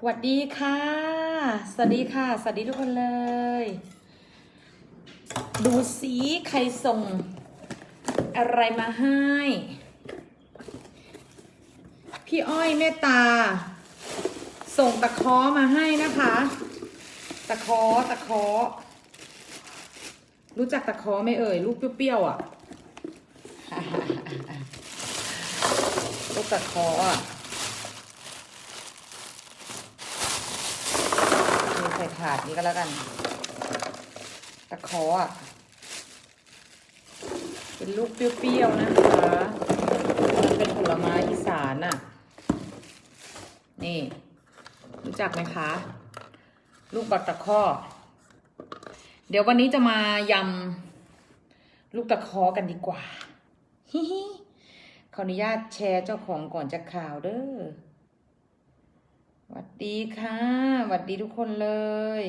สวัสดีค่ะ สวัสดีค่ะ สวัสดีทุกคนเลย ดูสีใครส่ง อะไรมาให้ พี่อ้อยเมตตา ส่งตะคอมาให้นะคะ ตะคอตะคอรู้จักตะคอไหมเอ่ย ลูกเปรี้ยวๆอะ ลูกตะคออะ นี่ใส่ ถาดนี้ก็แล้วกัน ตะเคออะ เป็นลูกเปรี้ยวๆนะคะมันเป็นผลไม้อีสานอะ นี่ รู้จักไหมคะ ลูกบักตะเคอเดี๋ยววันนี้จะมายำลูกตะเคอกันดีกว่าฮิฮิขออนุญาตแชร์เจ้าของก่อนจะข่าวเด้อ สวัสดีค่ะสวัสดีทุกคนเลย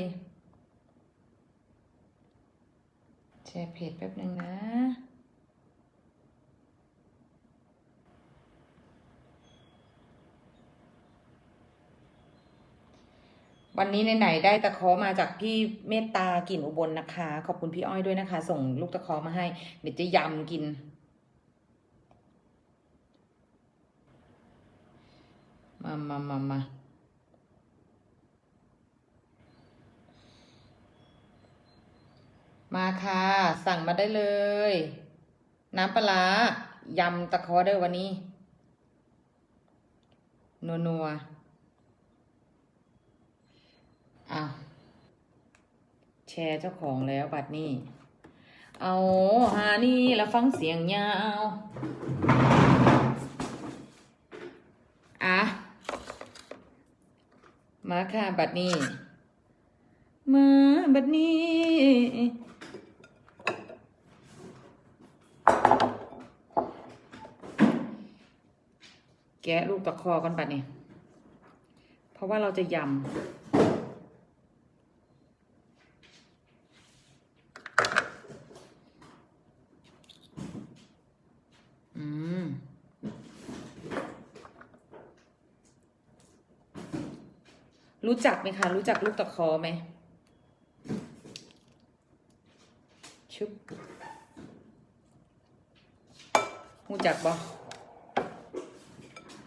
แชร์เพจแป๊บหนึ่งนะ วันนี้ไหนๆได้ตะเคอมาจากพี่เมตตากลิ่นอุบลนะคะ ขอบคุณพี่อ้อยด้วยนะคะ ส่งลูกตะเคอมาให้ เดี๋ยวจะยำกินมามามามา มาค่ะ สั่งมาได้เลย น้ำปลายำตะคอเด้อวันนี้ นัวนัวอ้าวแชร์เจ้าของแล้วบัดนี้ เอาหานี่แล้วฟังเสียงยาวอะมาค่ะบัดนี้ มาบัดนี้ แกะลูกตะคอกันบัดนี้เพราะว่าเราจะยำรู้จักไหมคะ รู้จักลูกตะคอไหมชุบรู้จักบ่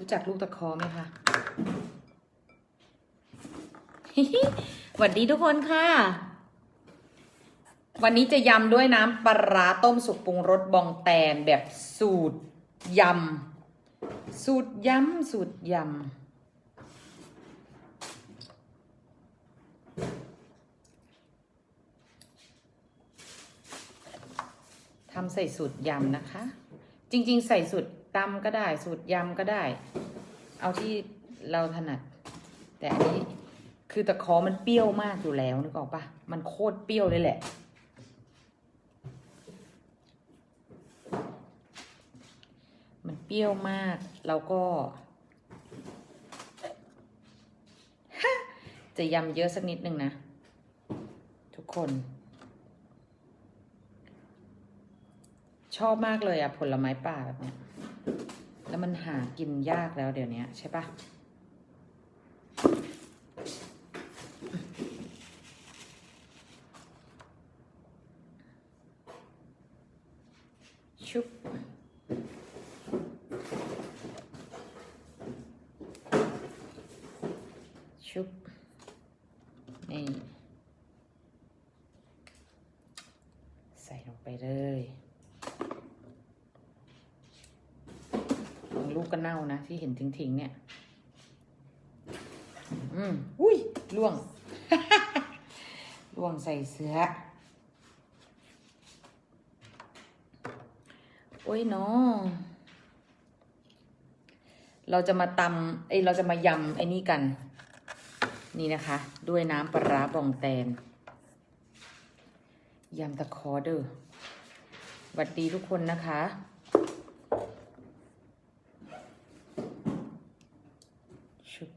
รู้จักลูกตะคอไหมคะสวัสดีทุกคนค่ะ วันนี้จะยำด้วยน้ำปลาร้าต้มสุกปรุงรสบองแตนแบบสูตรยำ สูตรยำสูตรยำทำใส่สูตรยำนะคะ จริง ๆ ใส่สูตร ตำก็ได้ สูตรยำก็ได้ เอาที่เราถนัด แต่อันนี้คือตะขอมันเปรี้ยวมากอยู่แล้วนึกออกปะมันโคตรเปรี้ยวเลยแหละ มันเปรี้ยวมากแล้วก็จะยำเยอะสักนิดนึงนะ ทุกคน ชอบมากเลยอะผลไม้ป่าแบบเนี้ย แล้วมันหากินยากแล้วเดี๋ยวนี้ใช่ปะชุบชุบนี่ ใส่ลงไปเลยบาง ลูกก็เน่านะ ที่เห็นทิ้งๆเนี่ย อืมอุ้ยล่วง ล่วงใส่เสือโอ้ยเนาะเราจะมาตำเอ้ยเราจะมายำไอ้นี่กัน นี่นะคะ ด้วยน้ำปลาร้าบองแตนยำตะคอเดอร์สวัสดีทุกคนนะคะ ชุบ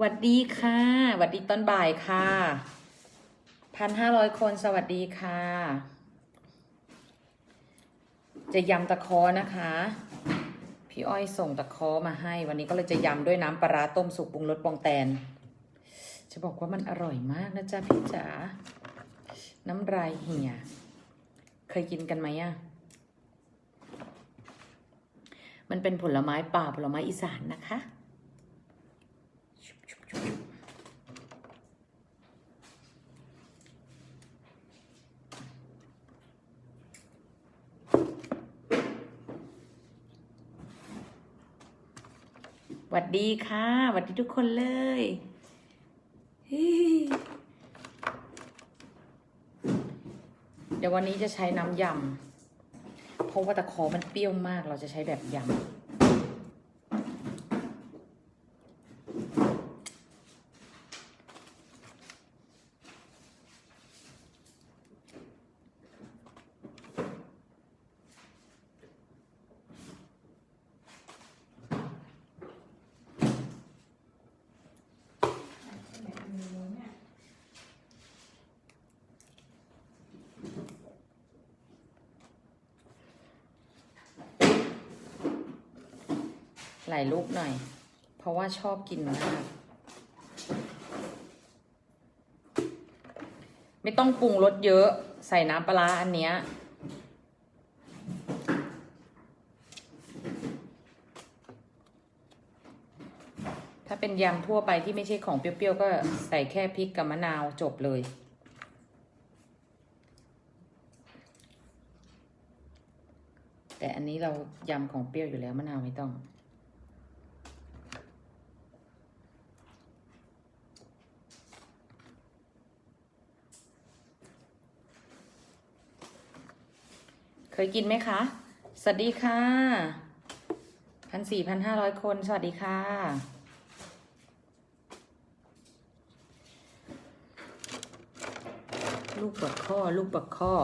หวัดดีค่ะหวัดดีตอนบ่ายค่ะพันห้าร้อยคนสวัสดีค่ะ จะยำตะคอนะคะ พี่อ้อยส่งตะคอมาให้ วันนี้ก็เลยจะยำด้วยน้ำปลาร้าต้มสุกปรุงรสบองแตน จะบอกว่ามันอร่อยมากนะจ๊ะพี่จ๋าน้ำลายเหี่ย เคยกินกันไหมอะมันเป็นผลไม้ป่าผลไม้อีสานนะคะ หวัดดีค่ะหวัดดีทุกคนเลยเดี๋ยววันนี้จะใช้น้ำยำ เพราะว่าตะขอมันเปรี้ยวมาก เราจะใช้แบบยำ หลายลูกหน่อย เพราะว่าชอบกินมาก ไม่ต้องปรุงรสเยอะ ใส่น้ำปลาอันเนี้ยถ้าเป็นยำทั่วไปที่ไม่ใช่ของเปรี้ยวๆ ก็ใส่แค่พริกกับมะนาวจบเลย แต่อันนี้เรายำของเปรี้ยวอยู่แล้วมะนาวไม่ต้อง เคยกินไหมคะ สวัสดีค่ะพันสี่พันห้าร้อยคน สวัสดีค่ะ ลูกบักข้อ ลูกบักข้อ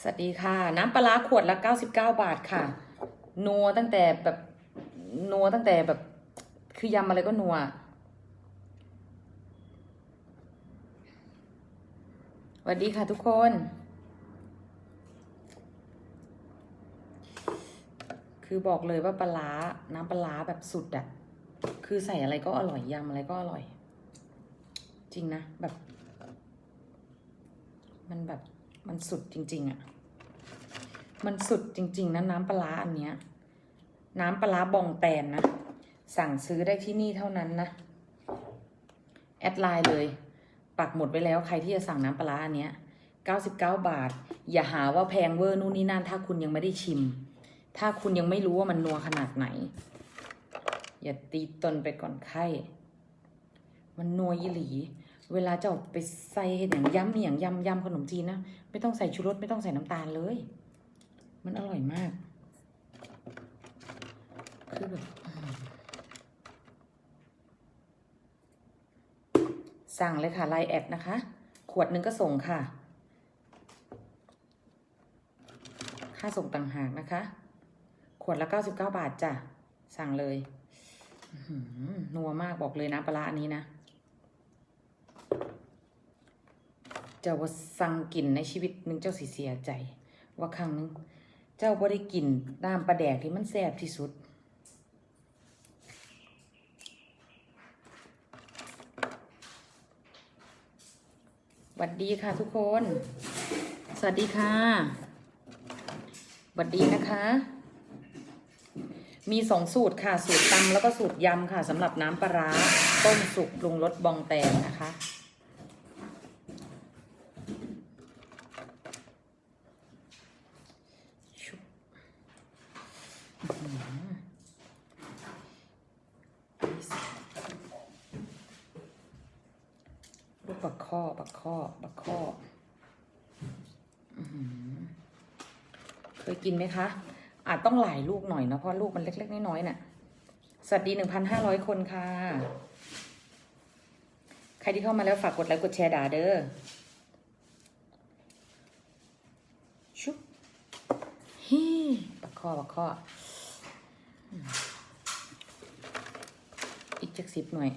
สวัสดีค่ะ น้ำปลาร้าขวดละ99บาทค่ะ นัวตั้งแต่แบบ นัวตั้งแต่แบบ คือยำอะไรก็นัว สวัสดีค่ะทุกคน คือบอกเลยว่าปลาร้าน้ำปลาแบบสุดอะคือใส่อะไรก็อร่อยยำอะไรก็อร่อย จริงนะ แบบ มันแบบมันสุดจริง ๆอะมันสุดจริง ๆนะน้ำปลาอันเนี้ย น้ำปลาบองแตนนะ สั่งซื้อได้ที่นี่เท่านั้นนะ แอดไลน์เลย ปักหมดไว้แล้วใครที่จะสั่งน้ำปลาร้าอันเนี้ย99 บาท อย่าหาว่าแพงเวอร์นู่นนี่นั่นถ้าคุณยังไม่ได้ชิม ถ้าคุณยังไม่รู้ว่ามันนัวขนาดไหน อย่าตีตนไปก่อนไข้ มันนัวยี่หลี เวลาจะเอาไปใส่อย่างยำอหย่างยำยำขนมจีนนะไม่ต้องใส่ชูรสไม่ต้องใส่น้ำตาลเลย มันอร่อยมาก คือแบบ สั่งเลยค่ะไลน์แอดนะคะ ขวดหนึ่งก็ส่งค่ะ ค่าส่งต่างหากนะคะ ขวดละ99บเก้าบาทจ้ะ สั่งเลยนัวมากบอกเลยนะปลาอันนี้นะ เจ้าว่าสั่งกินในชีวิตหนึ่งเจ้าสิเสียใจ ว่าครั้งหนึง เจ้าบ่ได้กินน้ำปลาแดกที่มันแซ่บที่สุด สวัสดีค่ะทุกคน สวัสดีค่ะสวัสดีนะคะ มีสองสูตรค่ะ สูตรตำแล้วก็สูตรยำค่ะสำหรับน้ำปลาร้าต้มสุกปรุงรสบองแตนนะคะ ชุบอื้อหือลูกปักข้อปักข้อปักข้ออื้อหือ เคยกินไหมคะ อาจต้องหลายลูกหน่อยนะเพราะลูกมันเล็ก ๆ น้อยๆน่ะ สวัสดีหนึ่งพันห้าร้อยคนค่ะ ใครที่เข้ามาแล้วฝากกดไลค์กดแชร์ด่าเด้อชุบฮีปักข้อปักข้ออีกจักสิบหน่อย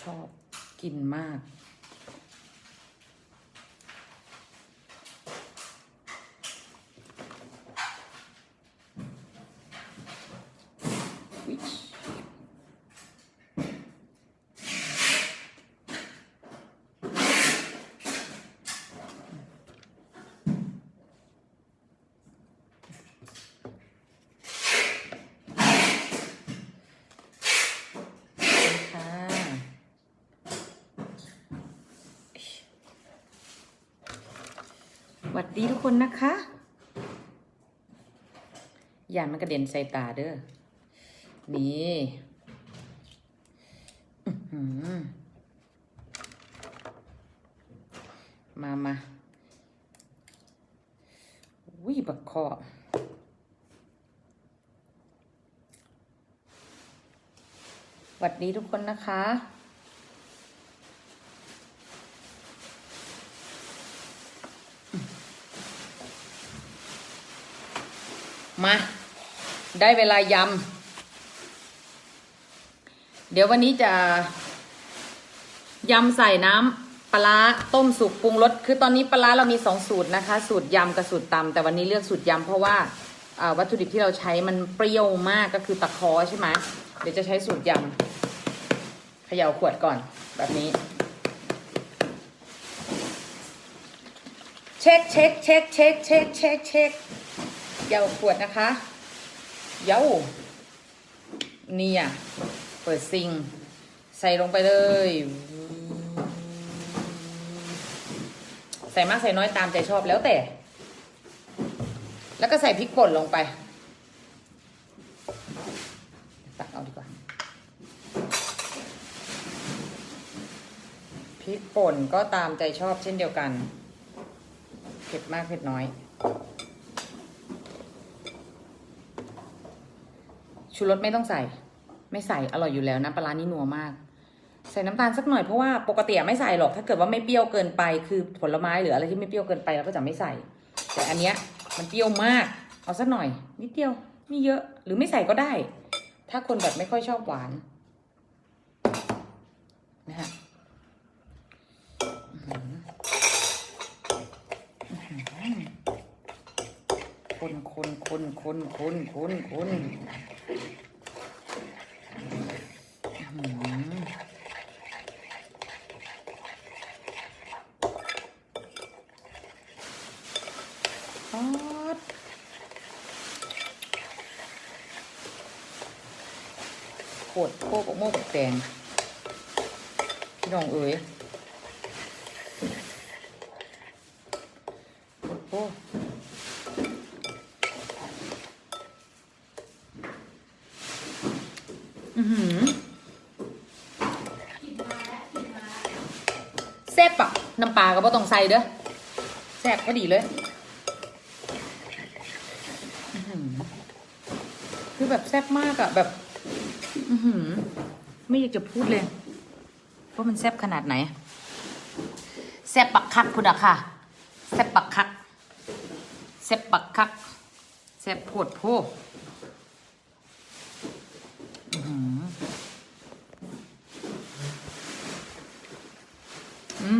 ชอบกินมาก วัสดีทุกคนนะคะยานมันกระเด็นใส่ตาเด้อ นี่มามาวิบักคอหวัดดีทุกคนนะคะ มา ได้เวลายำ เดี๋ยววันนี้จะยำใส่น้ำปลาต้มสุกปรุงรส คือตอนนี้ปลาเรามีสองสูตรนะคะ สูตรยำกับสูตรตำแต่วันนี้เลือกสูตรยำเพราะว่าอ่าวัตถุดิบที่เราใช้มันเปรี้ยวมากก็คือตะคอใช่ไหมเดี๋ยวจะใช้สูตรยำเขย่าขวดก่อนแบบนี้ เช็คเช็คเช็คเช็คเช็คเช็คเช็ค เย่าขวดนะคะ เย้านี่อะเปิดซิง ใส่ลงไปเลย ใส่มากใส่น้อยตามใจชอบแล้วแต่ แล้วก็ใส่พริกป่นลงไปตักเอาดีกว่าพริกป่นก็ตามใจชอบเช่นเดียวกันเผ็ดมากเผ็ดน้อย ชูรสไม่ต้องใส่ ไม่ใส่อร่อยอยู่แล้วนะปลาร้านี่นัวมาก ใส่น้ำตาลสักหน่อยเพราะว่าปกติไม่ใส่หรอกถ้าเกิดว่าไม่เปรี้ยวเกินไปคือผลไม้หรืออะไรที่ไม่เปรี้ยวเกินไปเราก็จะไม่ใส่ แต่อันเนี้ยมันเปรี้ยวมาก เอาสักหน่อย นิดเดียวไม่เยอะหรือไม่ใส่ก็ได้ ถ้าคนแบบไม่ค่อยชอบหวานนะฮะคนคนคนคนคนคนคน อื้อดโคตรโคกโมกแตงพี่น้องเอ๋ยโอ้อือหือแซ่บอะน้ำปลา ก็บ่ต้องใส่เด้อแซ่บก็ดีเลยคือแบบแซ่บมากอะแบบไม่อยากจะพูดเลยว่ามันแซ่บขนาดไหน แซ่บปักคักคุณอะค่ะ แซ่บปักคัก แซ่บปักคัก แซ่บโพดโพอื้อหืออื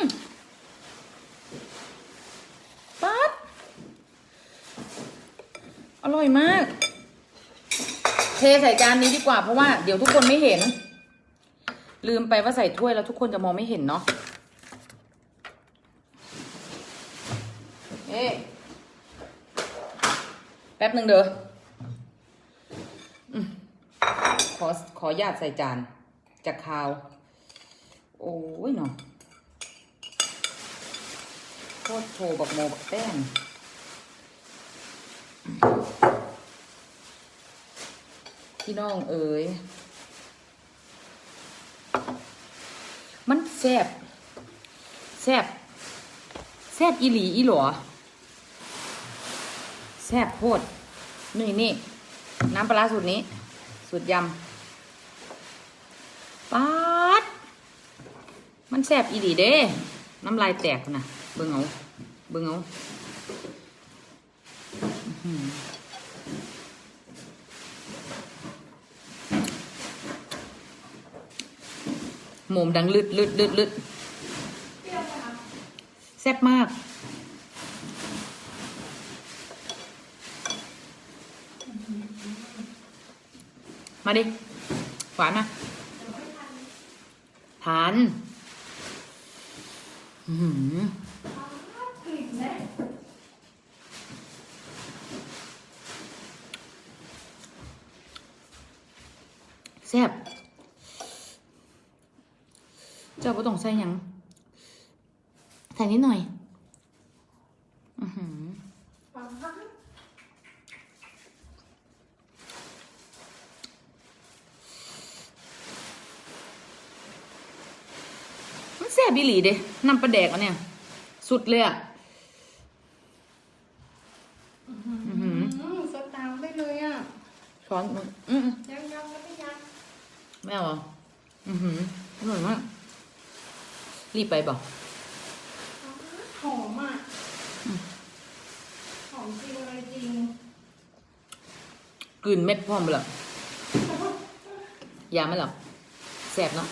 มปั๊บ อ ร่อยมาก เทใส่จานนี้ดีกว่าเพราะว่าเดี๋ยวทุกคนไม่เห็น ลืมไปว่าใส่ถ้วยแล้วทุกคนจะมองไม่เห็นเนาะเอ๊แป๊บหนึ่งเด้อขอขอญาตใส่จานจากคาว โอ้ยเนาะโคตรโถบักโมบักแป้ง พี่น้องเอ๋ยมันแซบแซบแซบอีหลีอีหลอแซบโพดนี่นี่ น้ำปลาสูตรนี้ สูตรยำป๊าด มันแซบอีหลีเด้ น้ำลายแตกนะเบิ่งเอา เบิ่งเอา มมดังลืดลืดลืดลืดแซ่บมาก มาดิ หวานมาทาน อื้อหือแซ่บ เจ้าบ่ต้อง ใส่หยังใส่นิดหน่อย อือหือฟังพักมันแซ่บอีหลีเด้น้ำปลาแดกอันเนี่ย สุดเลยอะอืมสตาร์ได้เลยอะ ช้อนมึงอืมยังยังไม่ได้ยังไม่เอาเหรอ อือหืออร่อยมาก รีบไปบอกหอมอะหอมจริงอะไรจริงกลืนเม็ดพร้อมไปเลยยาไหมหรอแสบเนาะ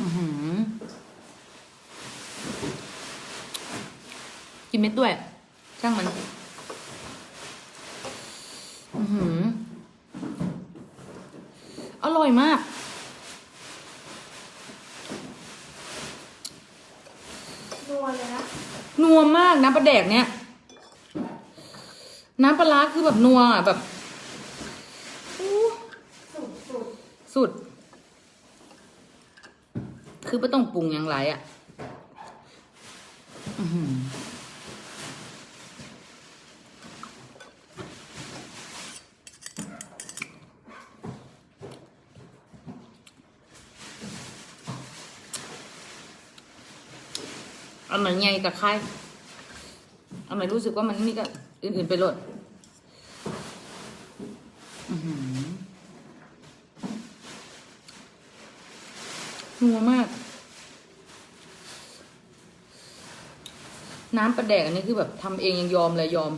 อือหือกินเม็ดด้วย ช่างมันอือหืออร่อยมาก นัวเลยนะ นัวมากน้ำปลาแดกเนี่ยน้ำปลาร้าคือแบบนัวอะแบบสุด คือไม่ต้องปรุงอย่างไรอะอื้อหืออันไหนไงกับใครำไมรู้สึกว่ามันนี่ก็อื่นๆไปโลดนัวมาก น้ำประแดกอันนี้คือแบบทำเองยังยอมเลยยอม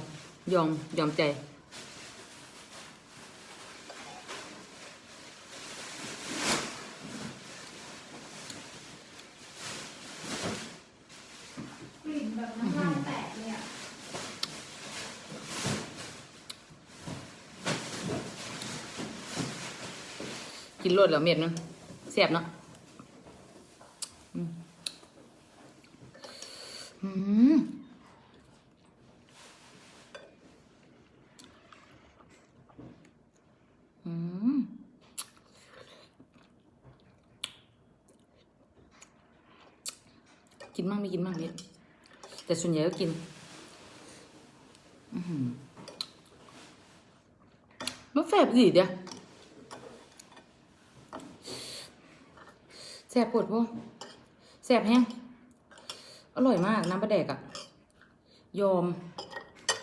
ยอมยอมใจ กลิ่นแบบน้ำลายแตกเลยอะ กิน รวดแล้วเม็ดนึงแซ่บเนาะอืมอืมกินมั่งไม่กินมั่งเม็ดแต่ส่วนใหญ่ก็กินอือหือมันแสบสิเดียว สบปวดพวกแสบแห้งอร่อยมากน้ำปลาแดกอะยอม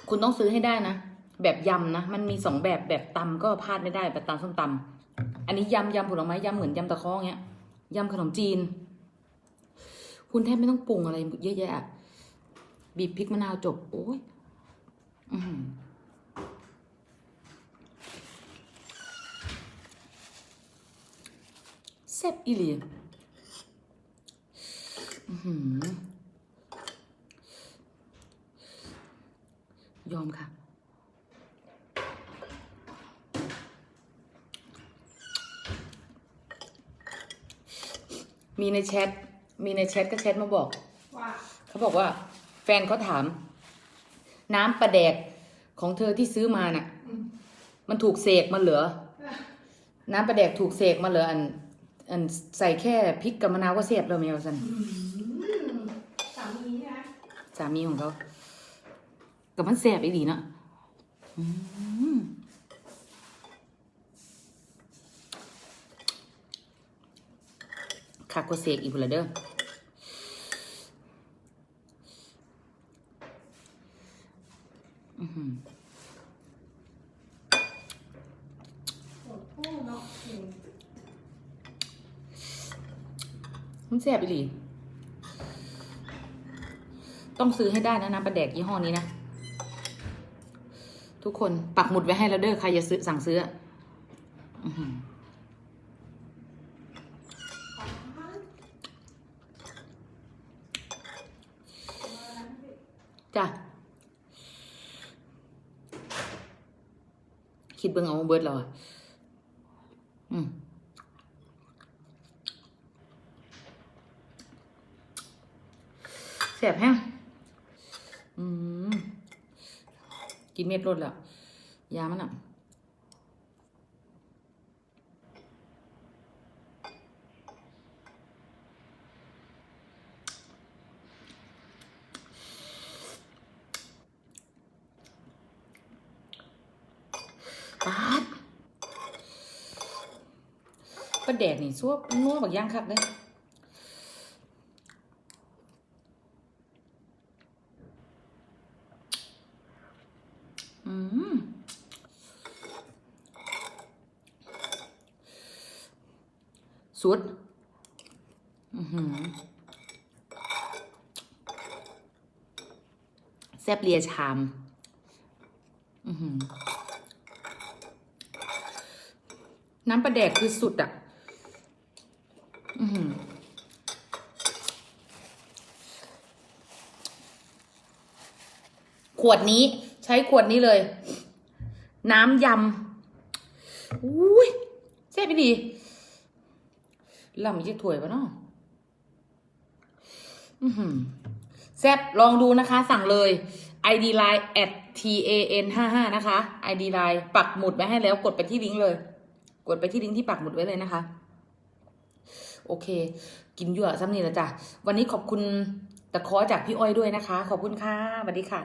คุณต้องซื้อให้ได้นะ แบบยำนะ มันมีสองแบบแบบตำก็พลาดไม่ได้แบบตำส้มตำอันนี้ยำยำผลไม้ยำเหมือนยำตะเคอเงี้ยยำขนมจีน คุณแทบไม่ต้องปรุงอะไรเยอะแยะบีบพริกมะนาวจบ โอ้ยอแซ่บอีหลี ยอมค่ะ มีในแชท มีในแชทก็แชทมาบอกว่าเขาบอกว่า แฟนเขาถาม น้ำประแดกของเธอที่ซื้อมาน่ะอืมมันถูกเสกมาเหลือน้ำประแดกถูกเสกมาเหลืออันอันใส่แค่พริกกับมะนาวก็เสียบแล้วแมวสันอืมสามีนะ สามีของเขากับมันแสบอีดีเนาะคักกเสกอีกพุ่นละเด้อมันแสบอีหลี ต้องซื้อให้ได้นะน้ำปลาแดกยี่ห้อนี้นะ ทุกคนปักหมุดไว้ให้แล้วเด้อใครจะซื้อสั่งซื้ออจ้ะคิดเบิ่งเอาเบิร์ดเราอะอืมแสบแห้ง อืมกินเม็ดรดแล้ว ยามันอะป๊าประแดดนี่ซัวนัวบักย่างคักเลย สุดแซบเลียชามน้ำปลาแดกคือสุดอะอขวดนี้ ใช้ขวดนี้เลย น้ำยำอุ้ยแซ่บไปดี ลำจะถวยปะเนาะอื้อหือแซบลองดูนะคะ สั่งเลย ID line at tan 5 5นะคะ ID line ปักหมุดไว้ให้แล้วกดไปที่ลิงก์เลย กดไปที่ลิงก์ที่ปักหมุดไว้เลยนะคะ โอเค กินยั่วซ้ำนี่แล้วจ้ะวันนี้ขอบคุณตะเคอจากพี่อ้อยด้วยนะคะ ขอบคุณค่ะสวัสดีค่ะ